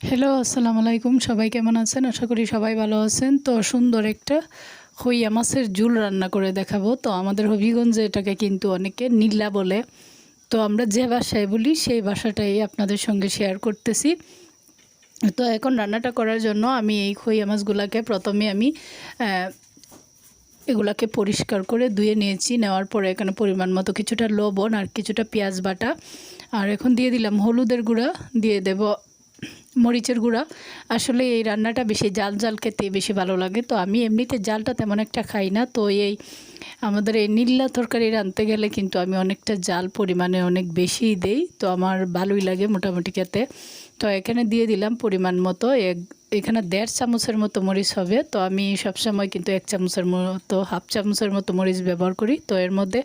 Hello আসসালামু আলাইকুম। সবাই কেমন আছেন? আশা করি সবাই ভালো আছেন। তো সুন্দর একটা হইয়া মাছের ঝুল রান্না করে দেখাবো। তো আমাদের হবিগঞ্জে এটাকে কিন্তু অনেকে নীলা বলে। তো আমরা যে ভাষায় বলি, সেই ভাষাটাই আপনাদের সঙ্গে শেয়ার করতেছি। তো এখন রান্নাটা করার জন্য আমি এই খইয়া মাছগুলোকে প্রথমে আমি এগুলাকে পরিষ্কার করে ধুয়ে নিয়েছি। নেওয়ার পরে এখানে পরিমাণ মতো কিছুটা লবণ আর কিছুটা পেঁয়াজ বাটা। আর এখন দিয়ে দিলাম হলুদের গুঁড়া। দিয়ে দেব মরিচের গুঁড়া। আসলে এই রান্নাটা বেশি জাল জাল খেতে বেশি ভালো লাগে। তো আমি এমনিতে জালটা তেমন একটা খাই না। তো এই আমাদের এই নীল্লা তরকারি রাঁধতে গেলে কিন্তু আমি অনেকটা জাল পরিমাণে অনেক বেশি দেই। তো আমার ভালোই লাগে মোটামুটি খেতে। তো এখানে দিয়ে দিলাম পরিমাণ মতো। এক, এখানে দেড় চামচের মতো মরিচ হবে। তো আমি সবসময় কিন্তু এক চামচের মতো, হাফ চামচের মতো মরিচ ব্যবহার করি। তো এর মধ্যে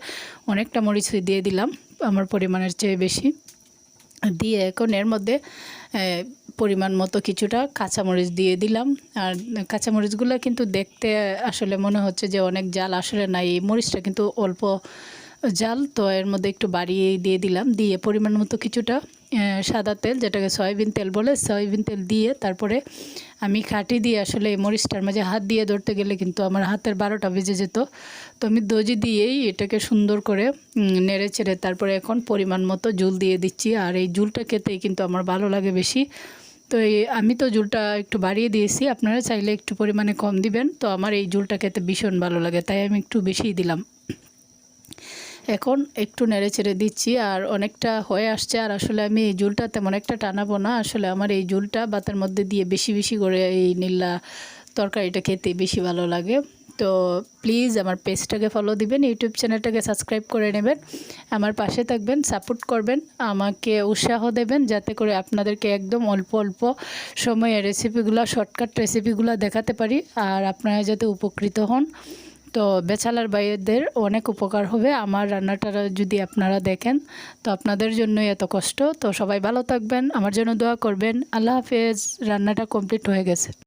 অনেকটা মরিচ দিয়ে দিলাম। আমার পরিমাণের চেয়ে বেশি। দিয়ে এখন এর মধ্যে পরিমাণ মতো কিছুটা কাঁচামরিচ দিয়ে দিলাম। আর কাঁচামরিচগুলো কিন্তু দেখতে আসলে মনে হচ্ছে যে অনেক জাল আসলে নাই। এই মরিচটা কিন্তু অল্প জাল, তো এর মধ্যে একটু বাড়িয়ে দিয়ে দিলাম। দিয়ে পরিমাণ মতো কিছুটা সাদা তেল, যেটাকে সয়াবিন তেল বলে, সয়াবিন তেল দিয়ে তারপরে আমি খাটি দিয়ে আসলে এই মরিচটার মাঝে হাত দিয়ে ধরতে গেলে কিন্তু আমার হাতের বারোটা বেজে যেত। তো আমি দজি দিয়েই এটাকে সুন্দর করে নেড়ে চেড়ে তারপরে এখন পরিমাণ মতো জুল দিয়ে দিচ্ছি। আর এই জুলটা খেতেই কিন্তু আমার ভালো লাগে বেশি। তো এই, আমি তো জুলটা একটু বাড়িয়ে দিয়েছি, আপনারা চাইলে একটু পরিমাণে কম দিবেন। তো আমার এই জুলটা খেতে ভীষণ ভালো লাগে, তাই আমি একটু বেশিই দিলাম। এখন একটু নেড়ে চেড়ে দিচ্ছি আর অনেকটা হয়ে আসছে। আর আসলে আমি এই ঝুলটা তেমন একটা টানাবো না। আসলে আমার এই ঝুলটা ভাতের মধ্যে দিয়ে বেশি বেশি করে এই নীলা তরকারিটা খেতে বেশি ভালো লাগে। তো প্লিজ আমার পেজটাকে ফলো দিবেন, ইউটিউব চ্যানেলটাকে সাবস্ক্রাইব করে নেবেন। আমার পাশে থাকবেন সাপোর্ট করবেন, আমাকে উৎসাহ দেবেন যাতে করে আপনাদেরকে একদম অল্প অল্প সময়ে রেসিপিগুলো শর্টকাট রেসিপিগুলো দেখাতে পারি। আর আপনারা যাতে উপকৃত হন। তো বেচালার বাইদের অনেক উপকার হবে। আমার রান্নাটা যদি আপনারা দেখেন, তো আপনাদের জন্য এত কষ্ট। তো সবাই ভালো থাকবেন, আমার জন্য দোয়া করবেন। আল্লাহ হাফেজ, রান্নাটা কমপ্লিট হয়ে গেছে।